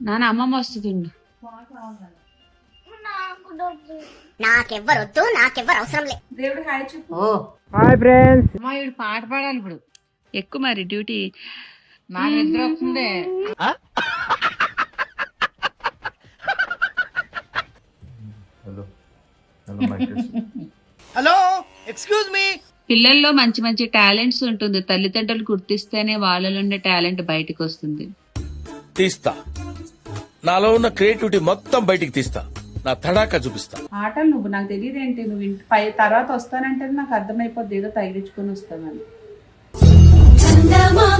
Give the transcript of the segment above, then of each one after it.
నాన్న అమ్మమ్మ వస్తుండు. నాకెవ్వరొద్దు నాకెవ్వరు అవసరం లేదు దేవుడు హాయ్ చెప్పు. ఓ. అమ్మా వీడు పాట పాడాలి ఇప్పుడు. ఎక్కువ మరి డ్యూటీ. నా నిద్ర వస్తుంది. Hello hello mike hello excuse me పిల్లల్లో మంచి మంచి టాలెంట్స్ ఉంటుంది. తల్లిదండ్రులు గుర్తిస్తేనే వాళ్ళలో ఉండే టాలెంట్ బయటకు వస్తుంది తీస్తా. నాలో ఉన్న క్రియేటివిటీ మొత్తం బయటికి తీస్తా. నా తడాకా చూపిస్తా. ఆటలు నువ్వు నాకు తెలియదు ఏంటి నువ్వు ఇంటి పై తర్వాత వస్తానంటే నాకు అర్థమైపోద్ది ఏదో తగిలించుకొని వస్తానని. దేవుడా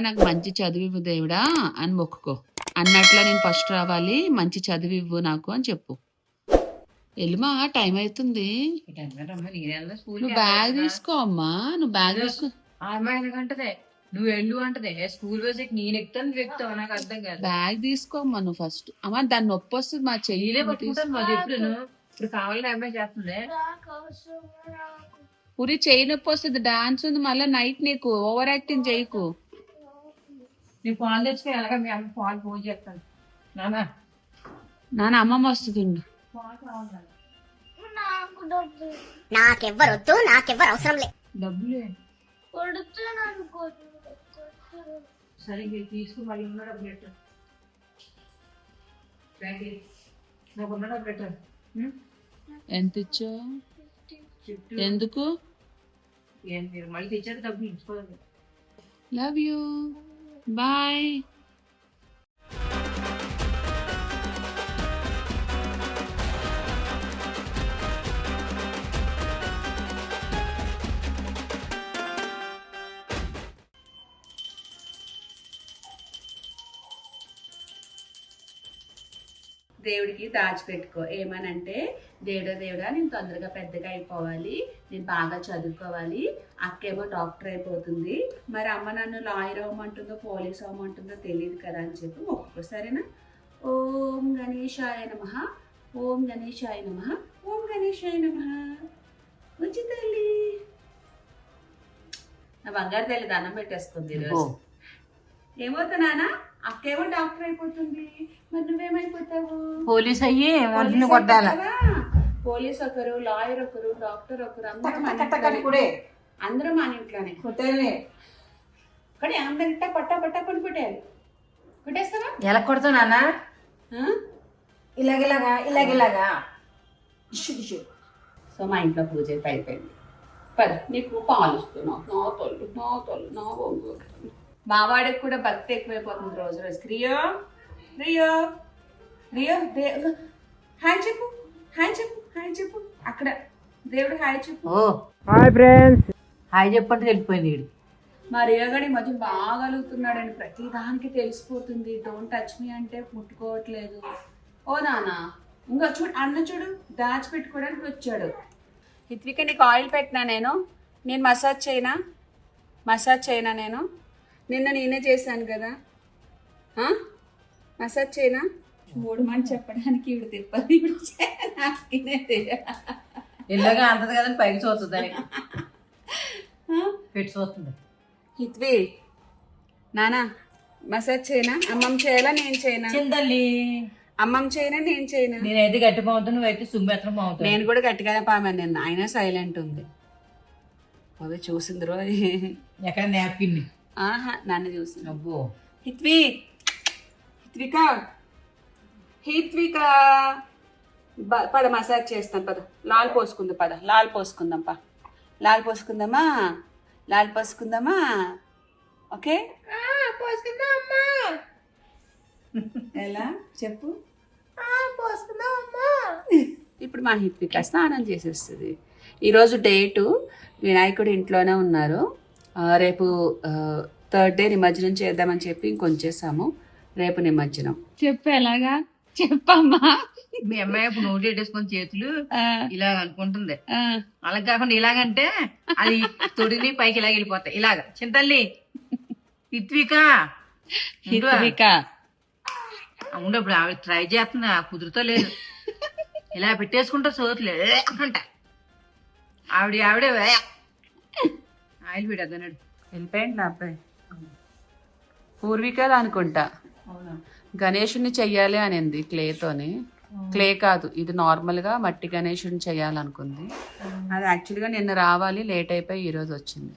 నాకు మంచి చదువు ఇవ్వు దేవుడా అని మొక్కుకో. అన్నట్లో నేను ఫస్ట్ రావాలి మంచి చదువు ఇవ్వు నాకు అని చెప్పు. ఎల్లుమా టైం అవుతుంది. నువ్వు బ్యాగ్ తీసుకో అమ్మా నువ్వు బ్యాగ్ తీసుకో. నువ్వు వెళ్ళు అంటదే. స్కూల్ నేను ఎక్కుతాను నువ్వు ఎక్కుతావు? నాకు అర్థం కాదు. బ్యాగ్ తీసుకో అమ్మా నువ్వు ఫస్ట్ అమ్మా దాన్ని నొప్పి వస్తుంది మా చెయ్యిలే పట్టుకుంటాను ఎప్పుడు ఇప్పుడు కావాలని అమ్మాయి చేస్తుంది. పురి చెయ్యి నొప్పి వస్తుంది డాన్స్ ఉంది మళ్ళీ నైట్ నీకు ఓవర్ యాక్టింగ్ చేయకు. నీ పాలు తెచ్చుకో ఎలాగ మీ అమ్మ పాలు పూజ చేస్తాను. నానా? నాన్న అమ్మమ్మ వస్తుంది నాకెవ్వరొద్దు నాకెవ్వరు అవసరం లేదు డబ్బులే సరే తీసుకుని మళ్ళీ ఉన్న డబ్బులు పెట్టు. నాకు ఉన్న డబ్బులు పెట్టు? ఎంత ఇచ్చా చుట్టూ. ఎందుకు? మీరు మళ్ళీ తెచ్చారు డబ్బులు ఇచ్చుకోవాలి. లవ్ యూ బాయ్ దేవుడికి దాచిపెట్టుకో. ఏమనంటే దేవుడా దేవుడా నేను తొందరగా పెద్దగా అయిపోవాలి. నేను బాగా చదువుకోవాలి. అక్కేమో డాక్టర్ అయిపోతుంది. మరి అమ్మ నన్ను లాయర్ అవ్వమంటుందో పోలీస్ అవ్వమంటుందో తెలియదు కదా అని చెప్పి మొక్కుకో. సరేనా? ఓం గణేశాయ నమ. ఓం గణేశాయ నమ. ఓం గణేశాయ నమ. మంచి తల్లి. నా బంగారు తల్లి దండం పెట్టేసుకుంది ఈరోజు. ఏమవుతా నాన్న? అక్కేమో డాక్టర్ అయిపోతుంది. మరి నువ్వేమైపోతావు? పోలీస్ అయ్యి ఒంటిని పోలీస్ కొట్టాల? పోలీస్ ఒకరు లాయర్ ఒకరు డాక్టర్ ఒకరు అందరూ మన ఇంట్లోనే. అందరూ మన ఇంట్లోనే. కానీ అందరిట పట్టా పట్టా పని కొట్టేయాలి. కొట్టేస్తావా? ఎలా కొడతావు నాన్న? ఇలాగిలాగా ఇలాగిలాగా సో మా ఇంట్లో పూజ అయితే అయిపోయింది. పద నీకు పాలు ఇస్తున్నావు నా తొల్లు నా తొల్లు నా బొంగు మావాడికి కూడా భక్తి ఎక్కువైపోతుంది రోజు రోజు. రియో రియో రియో దే హాయ్ చెప్పు హాయ్ చెప్పు హాయ్ చెప్పు. అక్కడ దేవుడు హాయ్ చెప్పు. ఓ హాయ్ ఫ్రెండ్స్. హాయ్ చెప్పంటే వెళ్ళిపోయింది వీడు. మా రియగడి మధ్య బాగా అలుగుతున్నాడండి. ప్రతి దానికి తెలిసిపోతుంది. డోంట్ టచ్ మీ అంటే ముట్టుకోవట్లేదు. ఓ నానా ఇంకా చూడు అన్న చూడు దాచిపెట్టుకోవడానికి వచ్చాడు. హిత్విక నీకు ఆయిల్ పెట్టినా నేను? నేను మసాజ్ చేయనా? మసాజ్ చేయనా నేను? నిన్న నేనే చేశాను కదా? మసాజ్ చేయనా? మూడు మంది చెప్పడానికి ఇవి తిప్పది. ఇల్లుగా అంతది కదని పైకి చూస్తుంది పెట్టి చూస్తుంది. హిత్వి నానా మసాజ్ చేయనా? అమ్మమ్మ చేయాలా నేను చేయనా? చిందల్లి అమ్మమ్మ చేయనా నేను చేయనా? నేనైతే గట్టి బాగుతాను నువ్వైతే సుమ్మెత్రం బాగుతావు నేను కూడా గట్టిగానే పామాను నిన్న అయినా సైలెంట్ ఉంది. అవి చూసింది రో ఎక్కడ నాప్కిన్ ఆహా నన్ను చూసింది. అబ్బో. హిత్వి హిత్విక. హిత్విక. బ- పద మసాజ్ చేస్తాం పద. లాల్ పోసుకుందాం పద. లాల్ పోసుకుందాం పా. లాల్ పోసుకుందామా? లాల్ పోసుకుందామా? ఓకే? ఎలా? చెప్పు. ఇప్పుడు మా హిత్విక స్నానం చేసేస్తుంది. ఈరోజు డేటు వినాయకుడు ఇంట్లోనే ఉన్నారు. రేపు థర్డ్ డే నిమజ్జనం చేద్దామని చెప్పి ఇంకొంచేసాము. రేపు నిమజ్జనం. చెప్పు ఎలాగా? చెప్పమ్మా. మీ అమ్మాయి ఇప్పుడు నోటి పెట్టేసుకొని చేతులు ఇలా అనుకుంటుంది. అలా కాకుండా ఇలాగంటే అది తొడిని పైకి ఇలాగ వెళ్ళిపోతాయి. ఇలాగ. చింతల్లి ఇత్విక ఉండువా? హిక అవును ఇప్పుడు ఆవిడ ట్రై చేస్తున్నా కుదురుతో లేదు. ఇలా పెట్టేసుకుంటా సోతులే అంట. ఆవిడ ఆవిడే వే. ఆయిల్ పెడద్దన్నాడు వెళ్ళిపోయింది నా అబ్బాయి. పూర్వికలు అనుకుంటా. గణేషుని చెయ్యాలి అనింది క్లేతోని. క్లే కాదు ఇది నార్మల్గా మట్టి గణేషుని చెయ్యాలనుకుంది. అది యాక్చువల్గా నిన్న రావాలి లేట్ అయిపోయి ఈ రోజు వచ్చింది.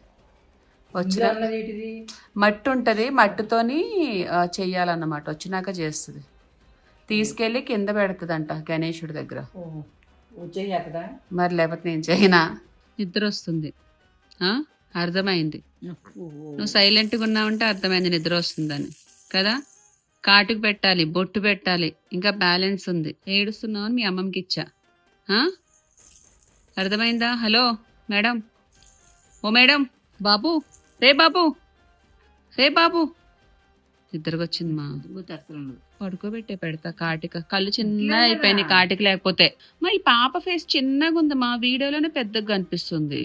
వచ్చిన మట్టి ఉంటది మట్టితోని చెయ్యాలన్నమాట వచ్చినాక చేస్తుంది. తీసుకెళ్ళి కింద పెడుతుందంట గణేశుడి దగ్గర. వచ్చేయక్కదా మరి లేకపోతే నేను చేయనా నిద్ర వస్తుంది ఆ? అర్థమైంది. నువ్వు సైలెంట్గా ఉన్నావంటే అర్థమైంది నిద్ర వస్తుందని కదా? కాటుకు పెట్టాలి బొట్టు పెట్టాలి. ఇంకా బ్యాలెన్స్ ఉంది. ఏడుస్తున్నావు అని మీ అమ్మమ్మకి ఇచ్చా? అర్థమైందా? Hello madam. ఓ మేడం బాబు. రే బాబు. రే బాబు. నిద్రకు వచ్చింది మా పడుకోబెట్టే పెడతా కాటిక. కళ్ళు చిన్న అయిపోయినాయి కాటిక లేకపోతే. మా ఈ పాప ఫేస్ చిన్నగా ఉంది. మా వీడియోలోనే పెద్దగా కనిపిస్తుంది.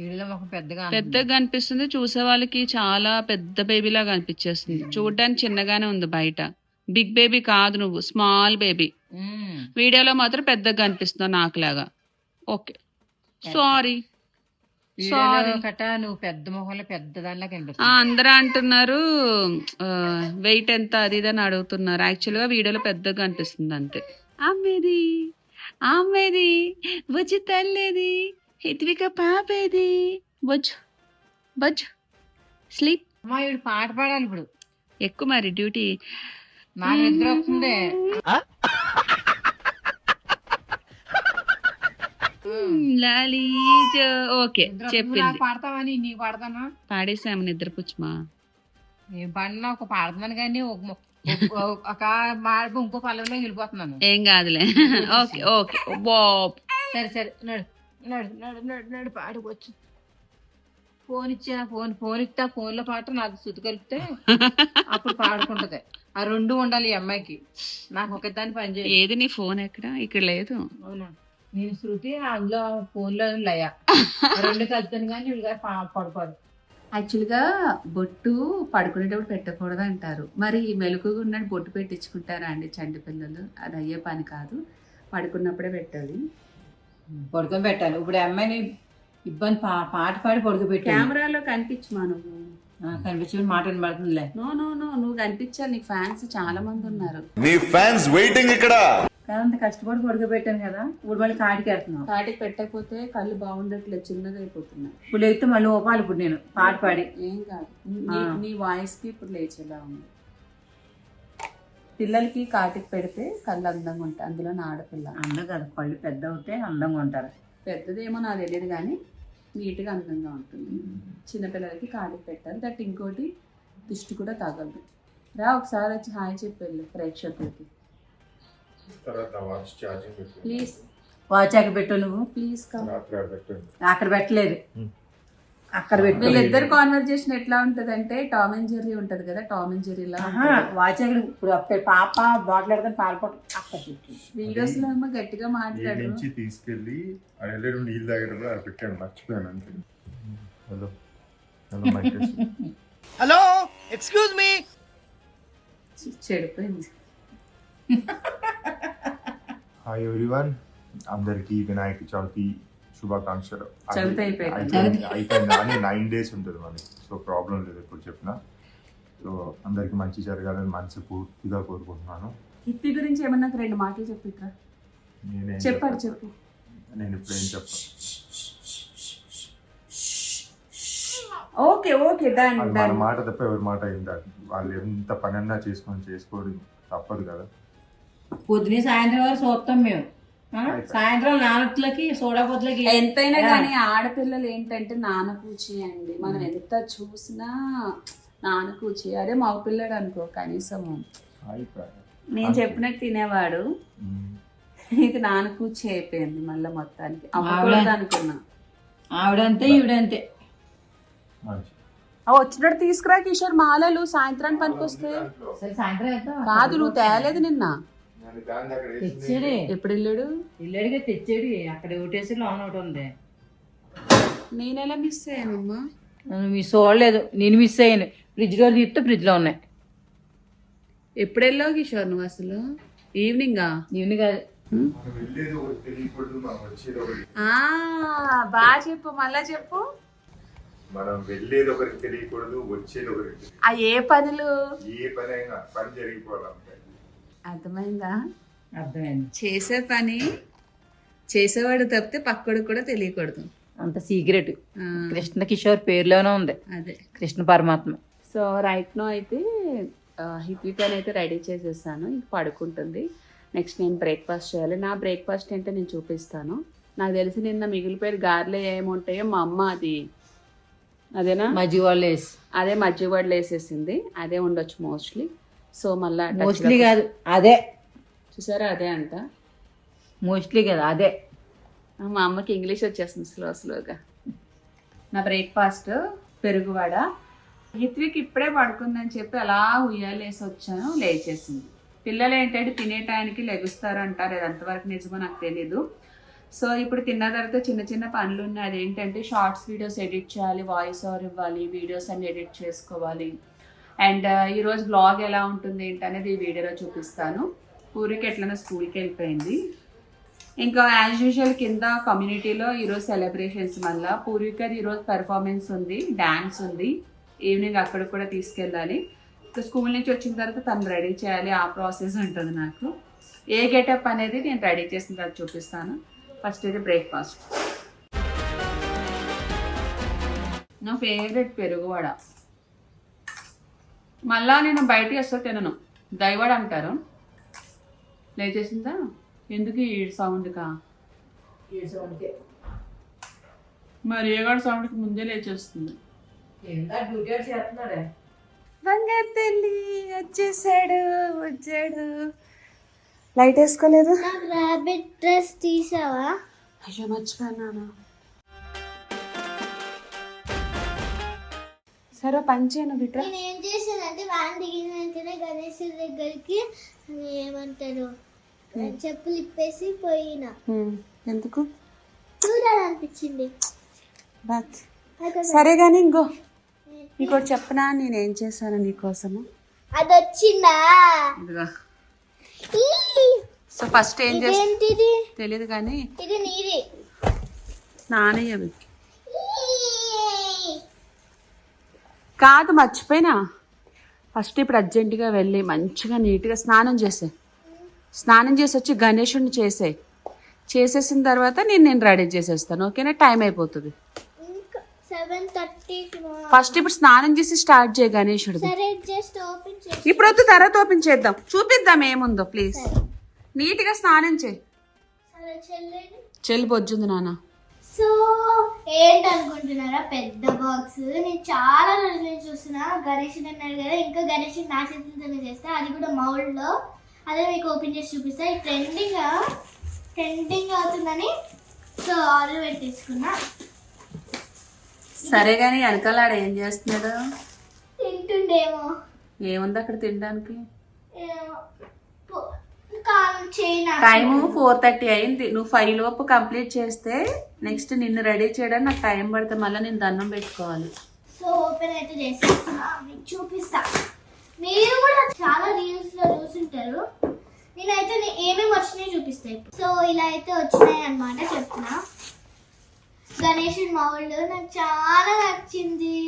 పెద్దగా పెద్దగా కనిపిస్తుంది చూసే వాళ్ళకి చాలా పెద్ద బేబీలా కనిపించేస్తుంది చూడడానికి చిన్నగానే ఉంది బయట. బిగ్ బేబీ కాదు నువ్వు. Small baby. వీడియోలో మాత్రం పెద్దగా కనిపిస్తున్నావు నాకులాగా. ఓకే సారీ అందరూ అంటున్నారు వెయిట్ ఎంత అది అని అడుగుతున్నారు. యాక్చువల్గా వీడియోలో పెద్దగా కనిపిస్తుంది అంతే. అమ్మేది. అమ్మేది. వచ్చి తల్లేది. హిత్విక పాపేది? బొజ్జు బొజ్జు స్లీప్. అమ్మా వీడు పాట పాడాలి ఇప్పుడు. ఎక్కువ మరి డ్యూటీ. నాకు నిద్ర వస్తుంది. లాలీ ఓకే. చెప్పింది. నాకు పాడతావని నీకు పాడతానా? పాడేసాము నిద్రపుచ్చుమా నేను పాడినా ఒక పాడుతున్నాను కానీ ఒక మొ- ఒక- మాట ఇంకో పల్లెలో వెళ్ళిపోతున్నాను. ఏం కాదులే. Okay okay Bob. సరే సరే నడు. నడు నడు నడు నడు పాడుకోవచ్చు ఫోన్ ఇచ్చా ఫోన్ ఫోన్ ఇస్తా ఫోన్లో పాట నాకు శృతి కలిపితే అప్పుడు పాడుకుంటది. ఆ రెండు ఉండాలి ఈ అమ్మాయికి. నాకు ఒక దాని పని చేయాలి. ఏది నీ ఫోన్ ఎక్కడ? ఇక్కడ లేదు. అవునా? నేను శృతి అందులో ఫోన్లో లయ. ఆ రెండు కలుపుతాను కానీ వీళ్ళు గారు పా- పడుకోరు. యాక్చువల్గా బొట్టు పడుకునేటప్పుడు పెట్టకూడదు అంటారు. మరి మెలకుగా ఉన్నట్టు బొట్టు పెట్టించుకుంటారా అండి చంటి పిల్లలు? అది అయ్యే పని కాదు. పడుకున్నప్పుడే పెట్టాలి. పడుకొని పెట్టాలి. ఇప్పుడు అమ్మాయిని ఇబ్బంది పా- పాట పాడి పడుకోబెట్టాను కెమెరాలో కనిపించమా నువ్వు? కనిపించి మాట వినబడుతుందిలే. నో నో నో నువ్వు కనిపించాలి నీకు ఫ్యాన్స్ చాలా మంది ఉన్నారు. నీ ఫ్యాన్స్ వెయిటింగ్ ఇక్కడ. కానీ అంత కష్టపడి పడుకోబెట్టాను కదా ఇప్పుడు మళ్ళీ కాటికి వెళ్తున్నావు. కాటికి పెట్టకపోతే కళ్ళు బాగుండట్లేదు చిన్నగా అయిపోతున్నాయి ఇప్పుడు లేకపోతే మళ్ళీ ఓపాలి ఇప్పుడు నేను పాట పాడి. ఏం కాదు. నీ-. నీ వాయిస్కి ఇప్పుడు లేచేలా ఉంది. పిల్లలకి కాటికి పెడితే కళ్ళు అందంగా ఉంటాయి. అందులో నా ఆడపిల్ల. అందం కదా కళ్ళు పెద్ద అవుతే అందంగా ఉంటారు. పెద్దదేమో నాకు తెలియదు కానీ నీట్గా అందంగా ఉంటుంది. చిన్నపిల్లలకి కాటికి పెట్టాలి. దట్ ఇంకోటి దిష్టి కూడా తగలదు. రా ఒకసారి వచ్చి హాయ్ చెప్పెళ్ళు ప్రేక్షకులకి. ప్లీజ్. వాచ్ అక్కడ పెట్టు నువ్వు. Please come. అక్కడ పెట్టలేదు. అక్కడ పెట్టు వీళ్ళిద్దరు కాన్వర్జేషన్ ఎట్లా ఉంటది అంటే టామ్ అండ్ జెర్రీ ఉంటది కదా టామ్ అండ్ జెర్రీలా ఆహా, వాచ్ అక్కడ ఇప్పుడు అక్కడ పాప బాటిల్ ఎడతాను పాల్పొట్టు అక్కడ పెట్టు. వీడియోస్లో ఏమో గట్టిగా మాట్లాడు నుంచి తీసుకెళ్ళి వెళ్ళేడు నీళ్ళు దగ్గర ఆడ పెట్టాను మర్చిపోయాను అంతే. Hello. Hello mike hello excuse me. చెడిపోయింది. హాయ్ ఎవ్రీవన్ అందరికి వినాయక చవితి శుభాకాంక్షలు. అయిపోయింది. అని నైన్ డేస్ ఉంటుంది మనకి సో ప్రాబ్లం లేదు ఎప్పుడు చెప్పినా. సో అందరికి మంచి జరగాలని మనసు పూర్తిగా కోరుకుంటున్నాను. హిప్పీ గురించి ఏమన్నా రెండు మాటలు చెప్పు ఇక్కడ నేనేం చెప్పాడు చెప్పను. చెప్పు. నేను ఇప్పుడు ఏం చెప్పను? ఓకే ఓకే డన్ మన మాట తప్ప ఎవరి మాట ఏంటారు వాళ్ళు ఎంత పనన్నా చేసుకొని చేసుకోవడం తప్పదు కదా. పొద్దున సాయంత్రం వరకు చూస్తాం మేము? సాయంత్రం నాలుగులకి సోడా పొద్దులకి. ఎంతైనా కానీ ఆడపిల్లలు ఏంటంటే నాన్న కూచి అండి. మనం ఎంత చూసినా నాన్న కూచి అదే మగ పిల్లడు అనుకో కనీసం. నేను చెప్పినట్టు తినేవాడు. ఇది నాన్న కూచి అయిపోయింది మళ్ళీ మొత్తానికి. అమ్మకూడదు అనుకున్నా. ఆవిడంతే ఈవిడంతే. వచ్చినట్టు తీసుకురా కిషోర్ మాలలు సాయంత్రానికి సాయంత్రం వెళ్తాం. కాదు నువ్వు తేలేదు నిన్న. తెచ్చాడు? ఎప్పుడు వెళ్ళాడు ఇల్లుడిగా తెచ్చాడు. అక్కడ ఒకటేసి లోన్ ఒకటి ఉంది. నేను ఎలా మిస్ అయ్యానమ్మా మిస్ చూడలేదు నేను మిస్ అయ్యాను. ఫ్రిడ్జ్లో తీస్తే ఫ్రిడ్జ్లో ఉన్నాయి. ఎప్పుడు వెళ్ళావు కిషోర్ నువ్వు అసలు? ఈవినింగా ఈవినింగ్ బాగా చెప్పు మళ్ళా చెప్పు. మనం వెళ్ళేది ఒకరికి తెలియకూడదు వచ్చేది ఒకరికి ఏ పనులు? ఏ పని అయినా పని జరిగిపోవాలి అర్థమైందా? అర్థమైంది. చేసే పని చేసేవాడు తప్పితే పక్కడు కూడా తెలియకూడదు. అంత సీక్రెట్ కృష్ణ కిషోర్ పేరులోనే ఉంది. అదే. కృష్ణ పరమాత్మ. సో రైట్ నో అయితే హిత్వికని అయితే రెడీ చేసేసాను. ఇంక పడుకుంటుంది. నెక్స్ట్ నేను బ్రేక్ఫాస్ట్ చేయాలి. నా బ్రేక్ఫాస్ట్ ఏంటో నేను చూపిస్తాను. నాకు తెలిసి నిన్న మిగిలిపోయిన గారెలు ఏముంటాయో మా అమ్మ అది. అదేనా? మజ్జిగ వాళ్ళు వేసి. అదే మజ్జిగ వడలు వేసేసింది. అదే ఉండొచ్చు మోస్ట్లీ సో మళ్ళీ మోస్ట్లీ కాదు అదే. చూసారా? అదే అంట. మోస్ట్లీ కాదు అదే. మా అమ్మకి ఇంగ్లీష్ వచ్చేస్తుంది స్లో స్లోగా. నా బ్రేక్ఫాస్ట్ పెరుగువడ హిత్విక్ ఇప్పుడే పడుకుందని చెప్పి అలా ఉయ్యాలేసి వచ్చాను లేచేసింది. పిల్లలు ఏంటంటే తినే టైంకి లెగుస్తారు అంటారు అది ఎంతవరకు నిజమో నాకు తెలీదు. సో ఇప్పుడు తిన్న తర్వాత చిన్న చిన్న పనులు ఉన్నాయి అదేంటంటే షార్ట్స్ వీడియోస్ ఎడిట్ చేయాలి వాయిస్ ఓవర్ ఇవ్వాలి వీడియోస్ అన్ని ఎడిట్ చేసుకోవాలి. అండ్ ఈరోజు బ్లాగ్ ఎలా ఉంటుంది ఏంటి అనేది ఈ వీడియోలో చూపిస్తాను. ఊరికి ఎట్లనే స్కూల్కి వెళ్ళిపోయింది. ఇంకా యాజ్ యూజువల్ కింద కమ్యూనిటీలో ఈరోజు సెలబ్రేషన్స్ మళ్ళా. పూర్వికది ఈరోజు పెర్ఫార్మెన్స్ ఉంది డ్యాన్స్ ఉంది. ఈవినింగ్ అక్కడ కూడా తీసుకెళ్ళాలి. ఇంకా స్కూల్ నుంచి వచ్చిన తర్వాత తను రెడీ చేయాలి. ఆ ప్రాసెస్ ఉంటుంది నాకు. ఏ గెటప్ అనేది నేను రెడీ చేసిన తర్వాత చూపిస్తాను. ఫస్ట్ అయితే బ్రేక్ఫాస్ట్ నా ఫేవరెట్ పెరుగు వడ. మళ్ళా నేను బయటికి వస్తే తినను. దయవడ అంటారు. లేచేసిందా? ఎందుకు ఈ సౌండ్కా మరి ఏగాడు సౌండ్కి ముందే లేచేస్తుంది. బంగారు తల్లి వచ్చేసాడు వచ్చాడు. లైట్ వేసుకోలేదు? నాకు ర్యాబిట్ డ్రెస్ తీసావా? అయ్యో మర్చిపోయాను సరే పని చేయను బిట్రా నేను ఏం చేశానంటే వ్యాన్ దిగిన వెంటనే గణేష్ దగ్గరికి ఏమంటారు చెప్పులు ఇప్పేసి పోయిన. ఎందుకు? చూడాలనిపించింది. సరే కానీ ఇంకో. ఇంకోటి చెప్పనా? నేనేం చేశాను నీకోసము అది వచ్చిందా! సో ఫస్ట్ ఏం చేస్తా తెలియదు కానీ ఇది నీది. నానయ్య ఈ! కాదు మర్చిపోయినా. ఫస్ట్ ఇప్పుడు అర్జెంటుగా వెళ్ళి మంచిగా నీట్గా స్నానం చేసే. స్నానం చేసి వచ్చి గణేషుడిని చేసే. చేసేసిన తర్వాత నేను నేను రెడీ చేసేస్తాను ఓకేనా? టైం అయిపోతుంది. ఫస్ట్ ఇప్పుడు స్నానం చేసి స్టార్ట్ చేయ చేసి ఇప్పుడు వద్దు తర్వాత ఓపెన్ చేద్దాం. చూపిద్దాం ఏముందో ప్లీజ్ నీట్గా స్నానం చేయి. చెల్లి బొజ్జుంది నాన్న. సో ఏంటనుకుంటున్నారా పెద్ద బాక్స్ నేను చాలా రోజుల నుంచి చూస్తున్నా గణేష్ అన్నారు కదా ఇంకా గణేష్ నా చేతులతోనే చేస్తా అది కూడా మౌల్డ్లో అదే మీకు ఓపెన్ చేసి చూపిస్తా. ఈ ట్రెండింగ్ ట్రెండింగ్ అవుతుందని సో ఆర్డర్ పెట్టేసుకున్నా. సరే కానీ వెనకాల ఏం చేస్తున్నాడు? తింటుండేమో. ఏముంది అక్కడ తినడానికి? ఏమో. టైము ఫోర్ థర్టీ అయింది. నువ్వు ఫైవ్ లోపు కంప్లీట్ చేస్తే నెక్స్ట్ నిన్ను రెడీ చేయడానికి నాకు టైం పడితే మళ్ళీ నేను దండం పెట్టుకోవాలి. సో ఓపెన్ అయితే చేసేస్తున్నా మీకు చూపిస్తా. మీరు కూడా చాలా రీల్స్లో చూసుంటారు. నేనైతే ఏమేమి వచ్చినాయి చూపిస్తా ఇప్పుడు. సో ఇలా అయితే వచ్చినాయి అన్నమాట చెప్తున్నా. గణేషుడి మౌల్డ్ నాకు చాలా నచ్చింది.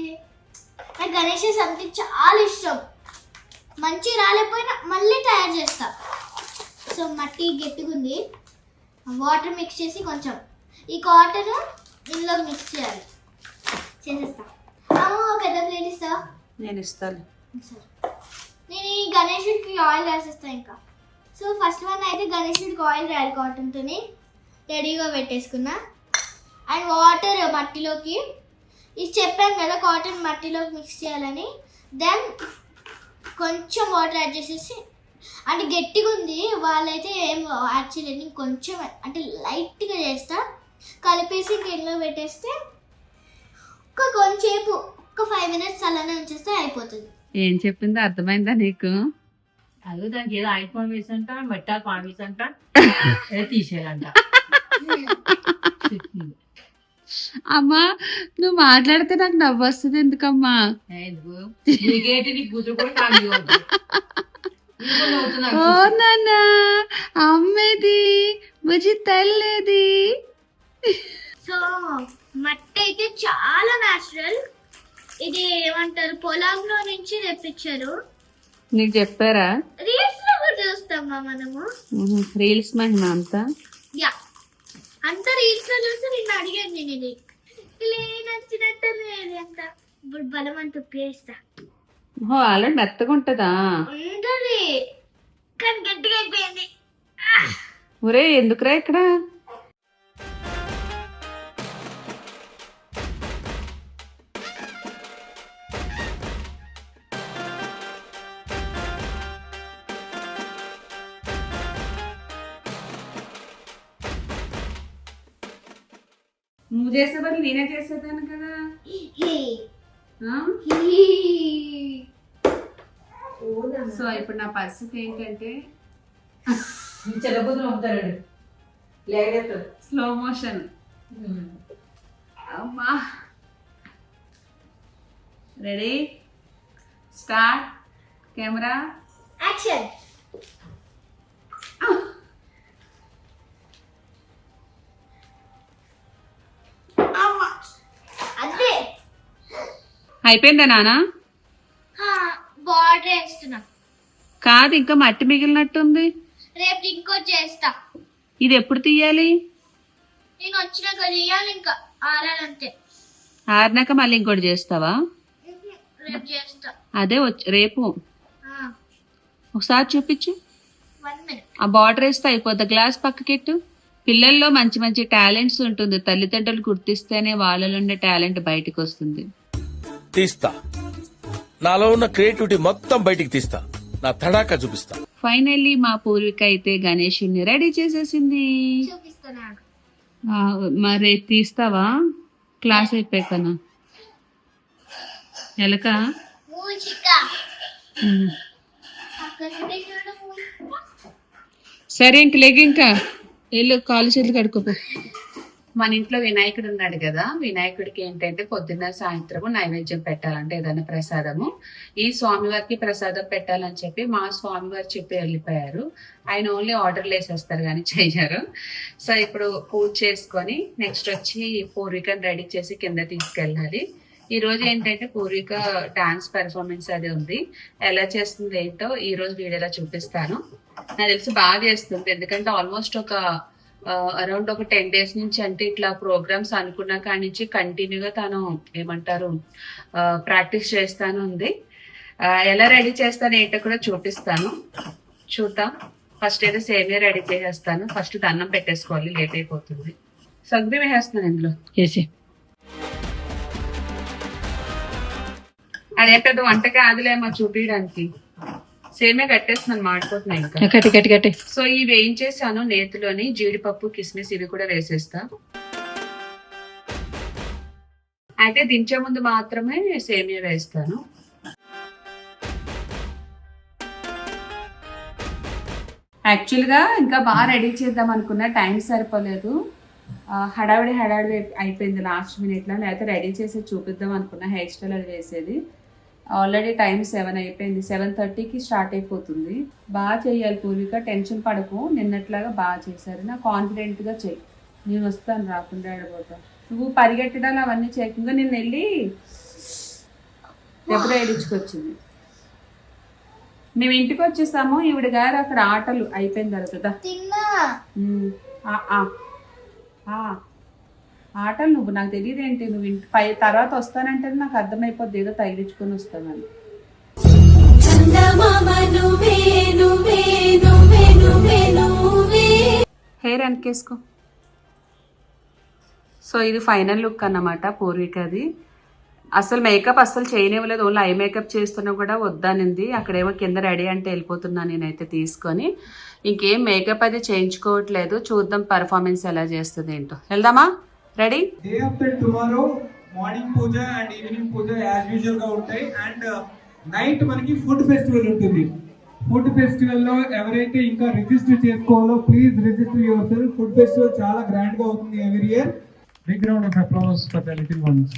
నాకు గణేష్ సంథింగ్ చాలా ఇష్టం. మంచి రాలేకపోయినా మళ్ళీ తయారు చేస్తా. సో మట్టి గట్టిగుంది. వాటర్ మిక్స్ చేసి కొంచెం. ఈ కాటన్ ఇందులో మిక్స్ చేయాలి. చేసేస్తా. అమ్మ పెద్ద ప్లేట్ ఇస్తావా నేను ఇస్తాను సరే. నేను ఈ గణేశుడికి ఆయిల్ రాసేస్తా ఇంకా. సో ఫస్ట్ వన్ అయితే గణేశుడికి ఆయిల్ రాయాలి కాటన్తోని రెడీగా పెట్టేసుకున్నా. And water మట్టిలోకి. ఇది చెప్పాను కదా కాటన్ మట్టిలోకి మిక్స్ చేయాలని. దెన్ కొంచెం వాటర్ యాడ్ చేసేసి అంటే గట్టిగా ఉంది. వాళ్ళైతే ఏం యాడ్ చేయలేదు కొంచెం అంటే లైట్గా చేస్తా. కలిపేసి ఇంట్లో పెట్టేస్తే ఒక కొంచెంసేపు ఒక ఫైవ్ మినిట్స్ అలానే ఉంచేస్తే అయిపోతుంది. ఏం చెప్పిందో అర్థమైందా నీకు? అదే దానికి ఏదో ఆయిల్ పాన్ వేసంట మెట్టా పాన్ వేసంట ఏదో తీసేయాలంట. అమ్మా నువ్వు మాట్లాడితే నాకు నవ్వు వస్తుంది ఎందుకమ్మా? ఎందుకు? నీకేంటి నీ కూతురు కూడా ఓ. నాన్న అమ్మేది బుజ్జి తల్లేది. సో మట్టి అయితే చాలా న్యాచురల్ ఇది ఏమంటారు పొలంలో నుంచి తెప్పించారు. నీకు చెప్పారా? రీల్స్లో కూడా చూస్తామా మనము. రీల్స్ మహిమ అంతా? యా. అంత రీల్స్లో చూసి నిన్ను అడిగాను నేను ఇది. ఇలా నచ్చినట్టు లేదు అంత. ఇప్పుడు బలం అంత ఉపయోగిస్తా ఆల్రెడీ మెత్తగా ఉంటుందా? ఉండదు కానీ గట్టిగా అయిపోయింది. ఒరే ఎందుకురా ఇక్కడ? నువ్వు చేసే బదులు నేనే చేసేదాన్ని కదా. ఇప్పుడు నా పరిస్థితి ఏంటంటే చెల్లబుద్ధులు నవ్వుతాడు లేకపోతే స్లో మోషన్ అమ్మా. రెడీ స్టార్ట్ కెమెరా యాక్షన్ అయిపోయిందా నానా? బార్డర్ వేస్తున్నా. కాదు ఇంకా మట్టి మిగిలినట్టుంది. రేపు ఇంకోటి చేస్తా. ఇది ఎప్పుడు తీయాలి? నేను వచ్చినాక చేయాలి ఇంకా. ఆరాలంతే. ఆరినాక మళ్ళీ ఇంకోటి చేస్తావా? రేపు చేస్తా. అదే వచ్చి రేపు. ఒకసారి చూపించు. వన్ మినిట్ ఆ బార్డర్ వేస్తే అయిపోద్ది. గ్లాస్ పక్కకెట్టు. పిల్లల్లో మంచి మంచి టాలెంట్స్ ఉంటుంది. తల్లిదండ్రులు గుర్తిస్తేనే వాళ్ళలో ఉండే టాలెంట్ బయటకు వస్తుంది తీస్తా. నాలో ఉన్న క్రియేటివిటీ మొత్తం బయటికి తీస్తా. నా తడాకా చూపిస్తా. ఫైనల్లీ మా పూర్విక అయితే గణేషుని రెడీ చేసేసింది. చూపిస్తాను ఆ, మరి తీస్తావా? క్లాస్ అయిపోయాకనా ఎలక? సరే ఇంక లేక ఇంకా. వెళ్ళు కాలు చేతులు కడుకోపో మన ఇంట్లో వినాయకుడు ఉన్నాడు కదా వినాయకుడికి ఏంటంటే పొద్దున్న సాయంత్రము నైవేద్యం పెట్టాలంటే ఏదైనా ప్రసాదము. ఈ స్వామివారికి ప్రసాదం పెట్టాలని చెప్పి మా స్వామివారు చెప్పి వెళ్ళిపోయారు. ఆయన ఓన్లీ ఆర్డర్లు వేసేస్తారు కానీ చెయ్యరు. సో ఇప్పుడు పూజ చేసుకొని నెక్స్ట్ వచ్చి పూర్వికను రెడీ చేసి కింద తీసుకెళ్ళాలి. ఈ రోజు ఏంటంటే పూర్విక డాన్స్ పెర్ఫార్మెన్స్ అది ఉంది. ఎలా చేస్తుంది ఏంటో ఈ రోజు వీడియోలో చూపిస్తాను. నాకు తెలిసి బాగా చేస్తుంది. ఎందుకంటే ఆల్మోస్ట్ ఒక అరౌండ్ ఒక టెన్ డేస్ నుంచి అంటే ఇట్లా ప్రోగ్రామ్స్ అనుకున్న కాడి నుంచి కంటిన్యూగా తను ఏమంటారు ప్రాక్టీస్ చేస్తాను ఉంది. ఎలా రెడీ చేస్తాను ఏంటో కూడా చూపిస్తాను. చూద్దాం. ఫస్ట్ అయితే సేమియా రెడీ చేసేస్తాను. ఫస్ట్ దండం పెట్టేసుకోవాలి లేట్ అయిపోతుంది. సగ్బి వేసేస్తున్నాను ఇందులో. చేసి అదే పెద్ద వంట కాదులేమో చూపించడానికి సేమే కట్టేస్తున్నాను మాడిపోతున్నాయి ఇంకా. కట్టి కట్టి కట్టి. సో ఇవి వేయించేసాను నేతిలోని జీడిపప్పు కిస్మిస్ ఇవి కూడా వేసేస్తా. అయితే దించే ముందు మాత్రమే సేమియా వేస్తాను. యాక్చువల్గా ఇంకా బాగా రెడీ చేద్దాం అనుకున్న టైం సరిపోలేదు. హడావిడి హడావిడి అయిపోయింది లాస్ట్ మినిట్లో. లేకపోతే రెడీ చేసి చూపిద్దాం అనుకున్న హెయిర్ స్టైల్ అది వేసేది. ఆల్రెడీ టైం సెవెన్ అయిపోయింది. సెవెన్ థర్టీకి స్టార్ట్ అయిపోతుంది. బాగా చేయాలి పూర్విక టెన్షన్ పడకు. నిన్నట్లాగా బాగా చేశారు. నా కాన్ఫిడెంట్గా చెయ్యి నేను వస్తాను రాకుండా ఆడబోతా. నువ్వు పరిగెట్టడాలు అవన్నీ చేయకుండా నేను వెళ్ళి దెబ్బ ఏడించుకొచ్చింది మేము ఇంటికి వచ్చేసాము. ఈవిడ గారు అక్కడ ఆటలు అయిపోయిన తర్వాత ఆటలు నువ్వు నాకు తెలియదు ఏంటి నువ్వు ఇంటి పై తర్వాత వస్తానంటే నాకు అర్థమైపోద్ది ఏదో తగిలించుకొని వస్తానని. హెయిర్ వెనకేసుకో సో ఇది ఫైనల్ లుక్ అన్నమాట పూర్వికది. అసలు మేకప్ అస్సలు చేయనివ్వలేదు ఓన్లీ ఐ మేకప్ చేస్తున్నా కూడా వద్దనింది. అక్కడేమో కింద రెడీ అంటే వెళ్ళిపోతున్నా నేనైతే తీసుకొని. ఇంకేం మేకప్ అది చేయించుకోవట్లేదు చూద్దాం పర్ఫార్మెన్స్ ఎలా చేస్తుంది ఏంటో వెళ్దామా? Ready day after tomorrow morning puja and evening puja as యూజువల్గా ఉంటాయి. అండ్ నైట్ మనకి ఫుడ్ ఫెస్టివల్ ఉంటుంది. ఫుడ్ ఫెస్టివల్లో ఎవరైతే ఇంకా రిజిస్టర్ చేసుకోవాలో please register yourself food festival చాలా గ్రాండ్గా అవుతుంది ఎవరి year big round of applause for the little ones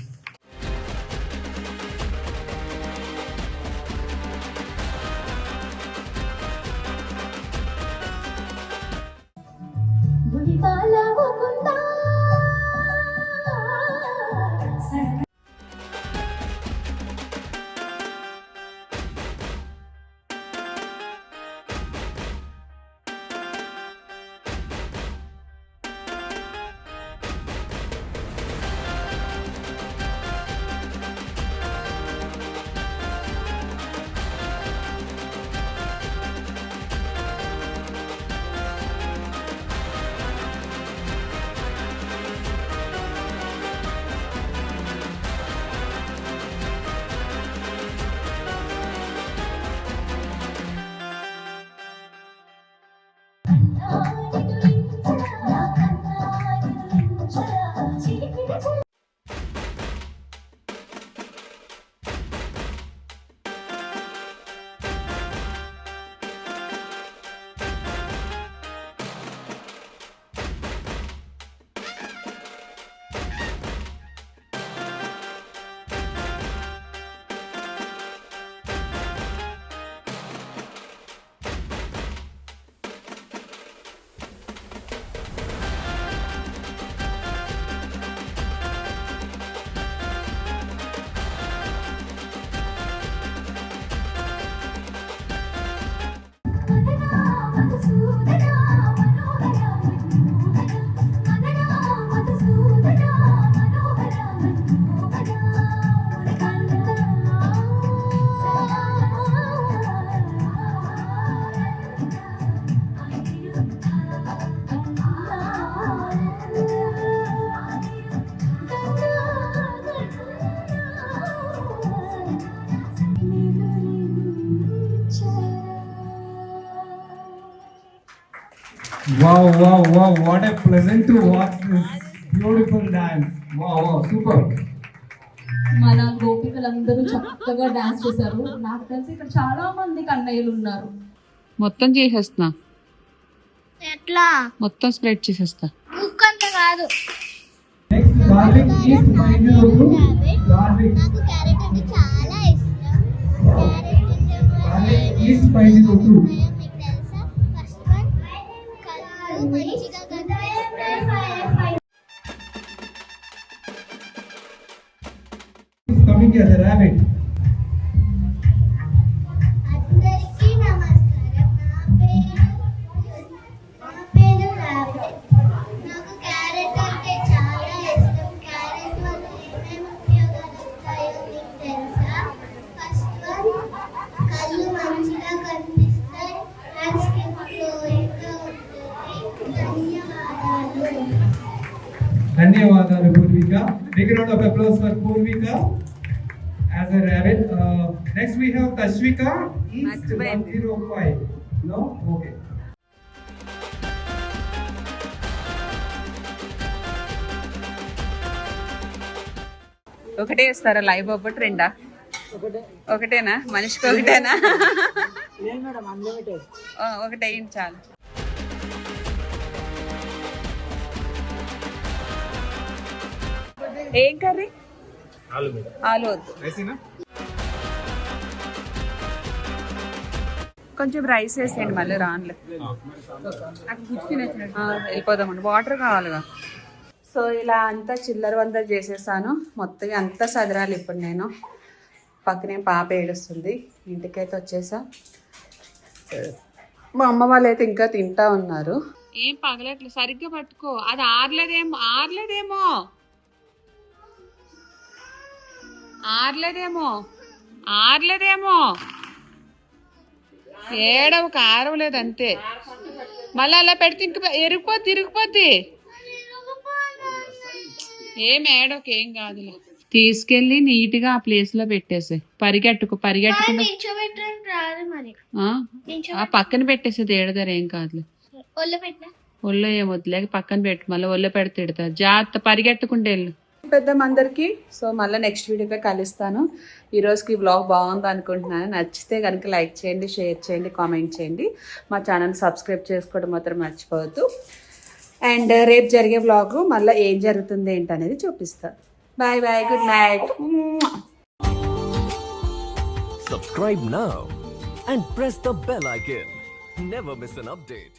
Wow, wow, wow, what a pleasant to watch this beautiful dance. Wow, wow, super. మన గోపికలందరూ చక్కగా డాన్స్ చేశారు. నాకు తెలిసి ఇక్కడ చాలా మంది కన్నయ్యలు ఉన్నారు. మొత్తం చేసేస్తున్నా ఎట్లా? మొత్తం స్ప్రెడ్ చేసేస్తా. బుక్ అంత కాదు. Next, garlic is 502. Garlic, నాకు క్యారెట్ అంటే చాలా ఇష్టం. Carrot garlic is 502. మీకు having a rabbit. ఒకటే ఇస్తారా లైవ్ అవ్వట్ రెండా? ఒకటేనా? మనిషికి ఒకటేనా? ఆ, ఒకటే వేయండి చాలు. ఏం కర్రీ? ఆలు వద్దు. కొంచెం రైస్ వేసేయండి మళ్ళీ రానులే. ఆ, వెళ్ళిపోదామండి వాటర్ కావాలిగా. సో ఇలా అంతా చిల్లర వంద చేసేసాను. మొత్తం అంతా సదరాలి ఇప్పుడు నేను? పక్కనే పాప ఏడుస్తుంది. ఇంటికైతే వచ్చేసా. మా అమ్మ వాళ్ళు అయితే ఇంకా తింటా ఉన్నారు. ఏం పగలట్లు సరిగ్గా పట్టుకో. అది ఆర్లేదేమో ఆర్లేదేమో? ఆర్లేదేమో? ఆర్లేదేమో? ఏడవ కారం లేదు అంతే మళ్ళీ అలా పెడితే ఇంక ఎరిగిపోద్ది ఇరిగిపోద్ది ఏం ఏడవకి ఏం కాదులే. తీసుకెళ్ళి నీట్గా ఆ ప్లేస్లో పెట్టేసి పరిగెట్టుకు మరి. ఆ? ఆ పక్కన పెట్టేసేది ఏడదారు ఏం కాదులే. ఒళ్ళు ఏం వద్దులేక పక్కన పెట్టు. మళ్ళీ ఒళ్ళో పెడితే తిడతా జాగ్రత్త పరిగెట్టుకుంటే వెళ్ళు. పెద్దమందరికి సో మళ్ళీ నెక్స్ట్ వీడియోలో కలుస్తాను. ఈ రోజుకి బ్లాగ్ బాగుంది అనుకుంటున్నాను. నచ్చితే కనుక లైక్ చేయండి షేర్ చేయండి కామెంట్ చేయండి. మా ఛానల్ సబ్స్క్రైబ్ చేసుకోవడం మాత్రం మర్చిపోవద్దు. అండ్ రేపు జరిగే బ్లాగ్ మళ్ళీ ఏం జరుగుతుంది ఏంటనేది చూపిస్తాను bye bye good night Subscribe now and press the bell icon. Never miss an update.